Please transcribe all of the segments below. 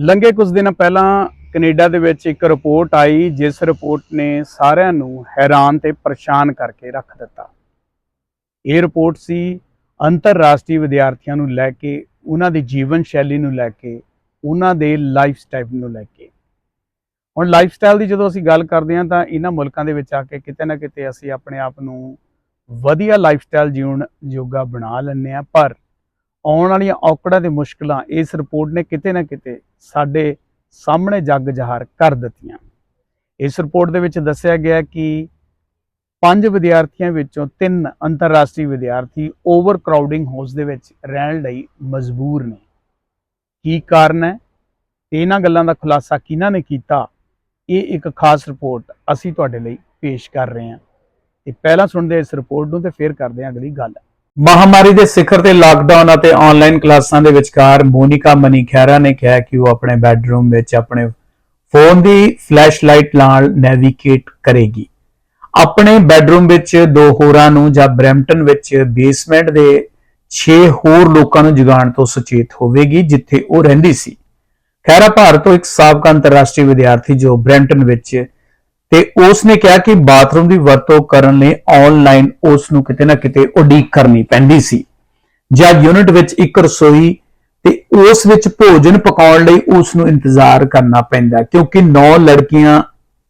ਲੰਘੇ ਕੁਝ ਦਿਨ ਪਹਿਲਾਂ ਕੈਨੇਡਾ ਦੇ ਵਿੱਚ ਇੱਕ ਰਿਪੋਰਟ ਆਈ, ਜਿਸ ਰਿਪੋਰਟ ਨੇ ਸਾਰਿਆਂ ਨੂੰ ਹੈਰਾਨ ਤੇ ਪਰੇਸ਼ਾਨ ਕਰਕੇ ਰੱਖ ਦਿੱਤਾ। ਇਹ ਰਿਪੋਰਟ ਸੀ ਅੰਤਰਰਾਸ਼ਟਰੀ ਵਿਦਿਆਰਥੀਆਂ ਨੂੰ ਲੈ ਕੇ, ਉਹਨਾਂ ਦੀ ਜੀਵਨ ਸ਼ੈਲੀ ਨੂੰ ਲੈ ਕੇ, ਉਹਨਾਂ ਦੇ ਲਾਈਫ ਸਟਾਈਲ ਨੂੰ ਲੈ ਕੇ। ਹੁਣ ਲਾਈਫ ਸਟਾਈਲ ਦੀ ਜਦੋਂ ਅਸੀਂ ਗੱਲ ਕਰਦੇ ਹਾਂ, ਤਾਂ ਇਹਨਾਂ ਮੁਲਕਾਂ ਦੇ ਵਿੱਚ ਆ ਕੇ ਕਿਤੇ ਨਾ ਕਿਤੇ ਅਸੀਂ ਆਪਣੇ ਆਪ ਨੂੰ ਵਧੀਆ ਲਾਈਫ ਸਟਾਈਲ ਜਿਉਣ ਯੋਗਾ ਬਣਾ ਲੈਂਦੇ ਆ ਪਰ ਆਉਣ ਵਾਲੀਆਂ ਔਕੜਾਂ ਤੇ ਮੁਸ਼ਕਲਾਂ ਇਸ ਰਿਪੋਰਟ ਨੇ ਕਿਤੇ ਨਾ ਕਿਤੇ ਸਾਡੇ ਸਾਹਮਣੇ ਜੱਗ ਜ਼ਾਹਰ ਕਰ ਦਿੱਤੀਆਂ। ਇਸ ਰਿਪੋਰਟ ਦੇ ਵਿੱਚ ਦੱਸਿਆ ਗਿਆ ਕਿ ਪੰਜ ਵਿਦਿਆਰਥੀਆਂ ਵਿੱਚੋਂ ਤਿੰਨ ਅੰਤਰਰਾਸ਼ਟਰੀ ਵਿਦਿਆਰਥੀ ਓਵਰ ਕਰਾਊਡਿੰਗ ਹਾਊਸ ਦੇ ਵਿੱਚ ਰਹਿਣ ਲਈ ਮਜਬੂਰ ਨੇ। ਕੀ ਕਾਰਨ ਹੈ? ਤੇ ਇਹਨਾਂ ਗੱਲਾਂ ਦਾ ਖੁਲਾਸਾ ਕਿਹਨਾਂ ਨੇ ਕੀਤਾ? ਇਹ ਇੱਕ ਖਾਸ ਰਿਪੋਰਟ ਅਸੀਂ ਤੁਹਾਡੇ ਲਈ ਪੇਸ਼ ਕਰ ਰਹੇ ਹਾਂ। ਤੇ ਪਹਿਲਾਂ ਸੁਣਦੇ ਹਾਂ ਇਸ ਰਿਪੋਰਟ ਨੂੰ ਤੇ ਫਿਰ ਕਰਦੇ ਹਾਂ ਅਗਲੀ ਗੱਲ। ਮਹਾਮਾਰੀ ਦੇ ਸਿਖਰ ਤੇ ਲਾਕਡਾਊਨ ਅਤੇ ਆਨਲਾਈਨ ਕਲਾਸਾਂ ਦੇ ਵਿਚਕਾਰ ਮੋਨਿਕਾ ਮਨੀ ਖੈਰਾ ਨੇ ਕਿਹਾ ਕਿ ਉਹ ਆਪਣੇ ਬੈੱਡਰੂਮ ਵਿੱਚ ਆਪਣੇ ਫੋਨ ਦੀ ਫਲੈਸ਼ਲਾਈਟ ਨਾਲ ਨੈਵੀਗੇਟ ਕਰੇਗੀ। ਆਪਣੇ ਬੈੱਡਰੂਮ ਵਿੱਚ ਦੋ ਹੋਰਾਂ ਨੂੰ ਜਾਂ ਬ੍ਰੈਂਪਟਨ ਵਿੱਚ ਬੇਸਮੈਂਟ ਦੇ 6 ਹੋਰ ਲੋਕਾਂ ਨੂੰ ਜਗਾਉਣ ਤੋਂ ਸੁਚੇਤ ਹੋਵੇਗੀ, ਜਿੱਥੇ ਉਹ ਰਹਿੰਦੀ ਸੀ। ਖੈਰਾ ਭਾਰਤ ਤੋਂ ਇੱਕ ਸਾਬਕਾ ਅੰਤਰਰਾਸ਼ਟਰੀ ਵਿਦਿਆਰਥੀ ਜੋ ਬ੍ਰੈਂਪਟਨ ਵਿੱਚ ਤੇ ਉਸ ਨੇ ਕਿਹਾ ਕਿ ਬਾਥਰੂਮ ਦੀ ਵਰਤੋਂ ਕਰਨ ਲਈ ਆਨਲਾਈਨ ਉਸ ਨੂੰ ਕਿਤੇ ਨਾ ਕਿਤੇ ਉਡੀਕ ਕਰਨੀ ਪੈਂਦੀ ਸੀ। ਜਾਂ ਯੂਨਿਟ ਵਿੱਚ ਇੱਕ ਰਸੋਈ ਤੇ ਉਸ ਵਿੱਚ ਭੋਜਨ ਪਕਾਉਣ ਲਈ ਉਸ ਨੂੰ ਇੰਤਜ਼ਾਰ ਕਰਨਾ ਪੈਂਦਾ, ਕਿਉਂਕਿ ਨੌ ਲੜਕੀਆਂ,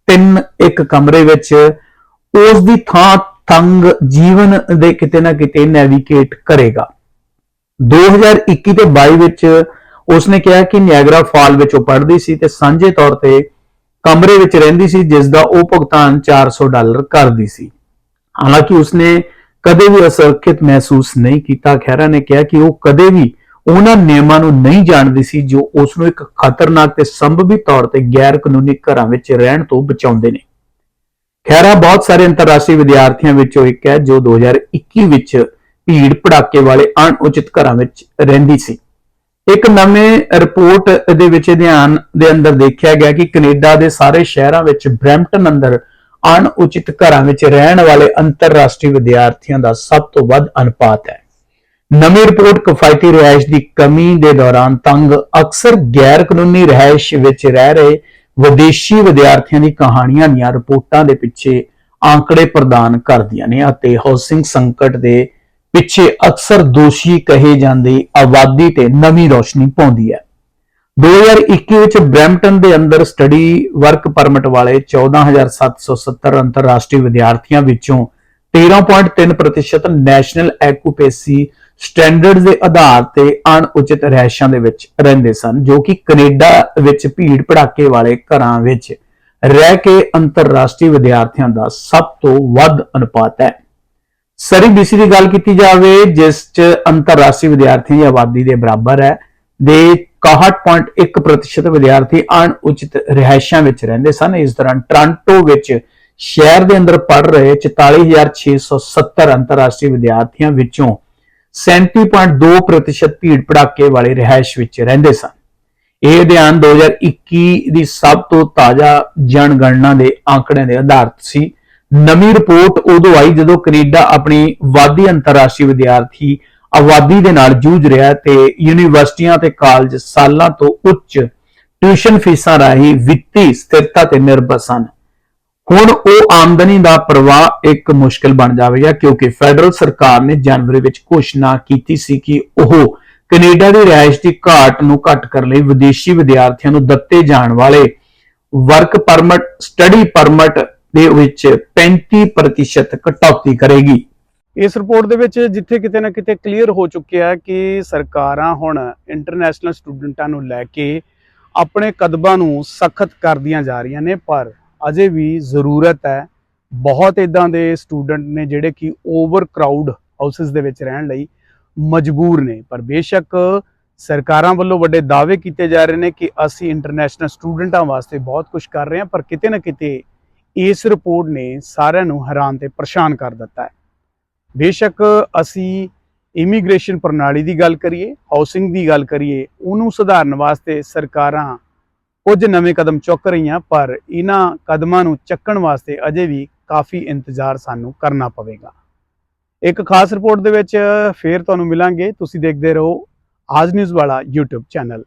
ਤਿੰਨ ਇੱਕ ਕਮਰੇ ਵਿੱਚ, ਉਸ ਦੀ ਥਾਂ ਤੰਗ ਜੀਵਨ ਦੇ ਕਿਤੇ ਨਾ ਕਿਤੇ ਨੈਵੀਗੇਟ ਕਰੇਗਾ। 2021 ਤੇ 22 ਵਿੱਚ ਉਸਨੇ ਕਿਹਾ ਕਿ ਨਿਆਗਰਾ ਫਾਲ ਵਿੱਚ ਉਹ ਪੜ੍ਹਦੀ ਸੀ ਤੇ ਸਾਂਝੇ ਤੌਰ ਤੇ ਕਮਰੇ ਵਿੱਚ ਰਹਿੰਦੀ ਸੀ ਜਿਸ ਦਾ ਉਹ ਭੁਗਤਾਨ 400 ਡਾਲਰ ਕਰਦੀ ਸੀ। ਹਾਲਾਂਕਿ ਉਸਨੇ ਕਦੇ ਵੀ ਅਸੁਰੱਖਿਅਤ ਮਹਿਸੂਸ ਨਹੀਂ ਕੀਤਾ। ਖੈਰਾ ਨੇ ਕਿਹਾ ਕਿ ਉਹ ਕਦੇ ਵੀ ਉਹਨਾਂ ਨਿਯਮਾਂ ਨੂੰ ਨਹੀਂ ਜਾਣਦੀ ਸੀ, ਜੋ ਉਸ ਨੂੰ ਇੱਕ ਖਤਰਨਾਕ ਤੇ ਸੰਭਵੀ ਤੌਰ ਤੇ ਗੈਰ ਕਾਨੂੰਨੀ ਘਰਾਂ ਵਿੱਚ ਰਹਿਣ ਤੋਂ ਬਚਾਉਂਦੇ ਨੇ। ਖੈਰਾ ਬਹੁਤ ਸਾਰੇ ਅੰਤਰਰਾਸ਼ਟਰੀ ਵਿਦਿਆਰਥੀਆਂ ਵਿੱਚੋਂ ਇੱਕ ਹੈ, ਜੋ 2021 ਵਿੱਚ ਭੀੜ ਭੜਾਕੇ ਵਾਲੇ ਅਣਉਚਿਤ ਘਰਾਂ ਵਿੱਚ ਰਹਿੰਦੀ ਸੀ। ਇੱਕ ਨਵੇਂ ਰਿਪੋਰਟ ਦੇ ਵਿੱਚ ਅਧਿਐਨ ਦੇ ਅੰਦਰ ਦੇਖਿਆ ਗਿਆ ਕਿ ਕੈਨੇਡਾ ਦੇ ਸਾਰੇ ਸ਼ਹਿਰਾਂ ਵਿੱਚ ਬ੍ਰੈਂਪਟਨ ਅੰਦਰ ਅਣਉਚਿਤ ਘਰਾਂ ਵਿੱਚ ਰਹਿਣ ਵਾਲੇ ਅੰਤਰਰਾਸ਼ਟਰੀ ਵਿਦਿਆਰਥੀਆਂ ਦਾ ਸਭ ਤੋਂ ਵੱਧ ਅਨੁਪਾਤ ਹੈ। ਨਵੀਂ ਰਿਪੋਰਟ ਕਿਫਾਇਤੀ ਰਿਹਾਇਸ਼ ਦੀ ਕਮੀ ਦੇ ਦੌਰਾਨ ਤੰਗ ਅਕਸਰ ਗੈਰ ਕਾਨੂੰਨੀ ਰਿਹਾਇਸ਼ ਵਿੱਚ ਰਹਿ ਰਹੇ ਵਿਦੇਸ਼ੀ ਵਿਦਿਆਰਥੀਆਂ ਦੀ ਕਹਾਣੀਆਂ ਦੀਆਂ ਰਿਪੋਰਟਾਂ ਦੇ ਪਿੱਛੇ ਆંકੜੇ ਪ੍ਰਦਾਨ ਕਰਦੀਆਂ ਨੇ ਅਤੇ ਹਾਊਸਿੰਗ ਸੰਕਟ ਦੇ ਪਿੱਛੇ ਅਕਸਰ ਦੋਸ਼ੀ ਕਹੇ ਜਾਂਦੇ ਆਬਾਦੀ ਤੇ ਨਵੀਂ ਰੋਸ਼ਨੀ ਪਾਉਂਦੀ ਹੈ। 2021 ਵਿੱਚ ਬ੍ਰੈਂਪਟਨ ਦੇ ਅੰਦਰ ਸਟੱਡੀ ਵਰਕ ਪਰਮਿਟ ਵਾਲੇ 14770 ਅੰਤਰਰਾਸ਼ਟਰੀ ਵਿਦਿਆਰਥੀਆਂ ਵਿੱਚੋਂ 13.3% ਨੈਸ਼ਨਲ ਐਕੂਪੇਸੀ ਸਟੈਂਡਰਡ ਦੇ ਆਧਾਰ ਤੇ ਅਣਉਚਿਤ ਰਹਿਸ਼ਾਂ ਦੇ ਵਿੱਚ ਰਹਿੰਦੇ ਸਨ, ਜੋ ਕਿ ਕੈਨੇਡਾ ਵਿੱਚ ਭੀੜ ਭੜਾਕੇ ਵਾਲੇ ਘਰਾਂ ਵਿੱਚ ਰਹਿ ਕੇ ਅੰਤਰਰਾਸ਼ਟਰੀ ਵਿਦਿਆਰਥੀਆਂ ਦਾ ਸਭ ਤੋਂ ਵੱਧ ਅਨੁਪਾਤ ਹੈ। ਸਰੀ ਬੀਸੀ ਦੀ ਗੱਲ ਕੀਤੀ ਜਾਵੇ, ਜਿਸ ਚ ਅੰਤਰਰਾਸ਼ਟਰੀ ਵਿਦਿਆਰਥੀ ਦੀ ਆਬਾਦੀ ਦੇ ਬਰਾਬਰ ਹੈ, ਦੇ 61.1% ਵਿਦਿਆਰਥੀ ਅਣਉਚਿਤ ਰਿਹਾਇਸ਼ਾਂ ਵਿੱਚ ਰਹਿੰਦੇ ਸਨ। ਇਸ ਦੌਰਾਨ ਟ੍ਰਾਂਟੋ ਵਿੱਚ ਸ਼ਹਿਰ ਦੇ ਅੰਦਰ ਪੜ ਰਹੇ 44670 ਅੰਤਰਰਾਸ਼ਟਰੀ ਵਿਦਿਆਰਥੀਆਂ ਵਿੱਚੋਂ 37.2% ਭੀੜ ਭੜਾਕੇ ਵਾਲੇ ਰਿਹਾਇਸ਼ ਵਿੱਚ ਰਹਿੰਦੇ ਸਨ। ਇਹ ਅਧਿਐਨ 2021 ਦੀ ਸਭ ਤੋਂ ਤਾਜ਼ਾ ਜਨਗਣਨਾ ਦੇ ਆંકੜਿਆਂ ਦੇ ਆਧਾਰਿਤ ਸੀ। ਨਵੀਂ ਰਿਪੋਰਟ ਉਦੋਂ ਆਈ ਜਦੋਂ ਕੈਨੇਡਾ ਆਪਣੀ ਵਾਧੀ ਅੰਤਰਰਾਸ਼ਟਰੀ ਵਿਦਿਆਰਥੀ ਆਬਾਦੀ ਦੇ ਨਾਲ ਜੂਝ ਰਿਹਾ ਹੈ ਤੇ ਯੂਨੀਵਰਸਿਟੀਆਂ ਤੇ ਕਾਲਜ ਸਾਲਾਂ ਤੋਂ ਉੱਚ ਟਿਊਸ਼ਨ ਫੀਸਾਂ ਰਾਹੀਂ ਵਿੱਤੀ ਸਥਿਰਤਾ ਤੇ ਨਿਰਭਰ ਸਨ। ਹੁਣ ਉਹ ਆਮਦਨੀ ਦਾ ਪ੍ਰਵਾਹ ਇੱਕ ਮੁਸ਼ਕਲ ਬਣ ਜਾਵੇਗਾ ਕਿਉਂਕਿ ਫੈਡਰਲ ਸਰਕਾਰ ਨੇ ਜਨਵਰੀ ਵਿੱਚ ਘੋਸ਼ਣਾ ਕੀਤੀ ਸੀ ਕਿ ਉਹ ਕੈਨੇਡਾ ਦੀ ਰਿਹਾਇਸ਼ ਦੀ ਘਾਟ ਨੂੰ ਘੱਟ ਕਰਨ ਲਈ ਵਿਦੇਸ਼ੀ ਵਿਦਿਆਰਥੀਆਂ ਨੂੰ ਦਿੱਤੇ ਜਾਣ ਵਾਲੇ ਵਰਕ ਪਰਮਿਟ ਸਟੱਡੀ ਪਰਮਿਟ ਦੇ ਵਿੱਚ 35% ਕਟੌਤੀ ਕਰੇਗੀ। ਇਸ ਰਿਪੋਰਟ ਦੇ ਵਿੱਚ ਜਿੱਥੇ ਕਿਤੇ ਨਾ ਕਿਤੇ ਕਲੀਅਰ ਹੋ ਚੁੱਕਿਆ ਹੈ ਕਿ ਸਰਕਾਰਾਂ ਹੁਣ ਇੰਟਰਨੈਸ਼ਨਲ ਸਟੂਡੈਂਟਾਂ ਨੂੰ ਲੈ ਕੇ ਆਪਣੇ ਕਦਮਾਂ ਨੂੰ ਸਖਤ ਕਰਦੀਆਂ ਜਾ ਰਹੀਆਂ ਨੇ, ਪਰ ਅਜੇ ਵੀ ਜ਼ਰੂਰਤ ਹੈ। ਬਹੁਤ ਇਦਾਂ ਦੇ ਸਟੂਡੈਂਟ ਨੇ ਜਿਹੜੇ ਕਿ ਓਵਰ ਕਰਾਊਡ ਹਾਊਸਸ ਦੇ ਵਿੱਚ ਰਹਿਣ ਲਈ ਮਜਬੂਰ ਨੇ। ਪਰ ਬੇਸ਼ੱਕ ਸਰਕਾਰਾਂ ਵੱਲੋਂ ਵੱਡੇ ਦਾਅਵੇ ਕੀਤੇ ਜਾ ਰਹੇ ਨੇ ਕਿ ਅਸੀਂ ਇੰਟਰਨੈਸ਼ਨਲ ਸਟੂਡੈਂਟਾਂ ਵਾਸਤੇ ਬਹੁਤ ਕੁਝ ਕਰ ਰਹੇ ਹਾਂ, ਪਰ ਕਿਤੇ ਨਾ ਕਿਤੇ ਇਸ ਰਿਪੋਰਟ ਨੇ ਸਾਰਿਆਂ ਨੂੰ ਹੈਰਾਨ ਤੇ ਪਰੇਸ਼ਾਨ ਕਰ ਦਿੱਤਾ ਹੈ। ਬੇਸ਼ੱਕ ਅਸੀਂ ਇਮੀਗ੍ਰੇਸ਼ਨ ਪ੍ਰਣਾਲੀ ਦੀ ਗੱਲ ਕਰੀਏ ਹਾਊਸਿੰਗ ਦੀ ਗੱਲ ਕਰੀਏ, ਉਹਨੂੰ ਸੁਧਾਰਨ ਵਾਸਤੇ ਸਰਕਾਰਾਂ ਕੁਝ ਨਵੇਂ ਕਦਮ ਚੁੱਕ ਰਹੀਆਂ, ਪਰ ਇਹਨਾਂ ਕਦਮਾਂ ਨੂੰ ਚੱਕਣ ਵਾਸਤੇ ਅਜੇ ਵੀ ਕਾਫੀ ਇੰਤਜ਼ਾਰ ਸਾਨੂੰ ਕਰਨਾ ਪਵੇਗਾ। ਇੱਕ ਖਾਸ ਰਿਪੋਰਟ ਦੇ ਵਿੱਚ ਫੇਰ ਤੁਹਾਨੂੰ ਮਿਲਾਂਗੇ। ਤੁਸੀਂ ਦੇਖਦੇ ਰਹੋ ਆਜ ਨਿਊਜ਼ ਵਾਲਾ YouTube ਚੈਨਲ।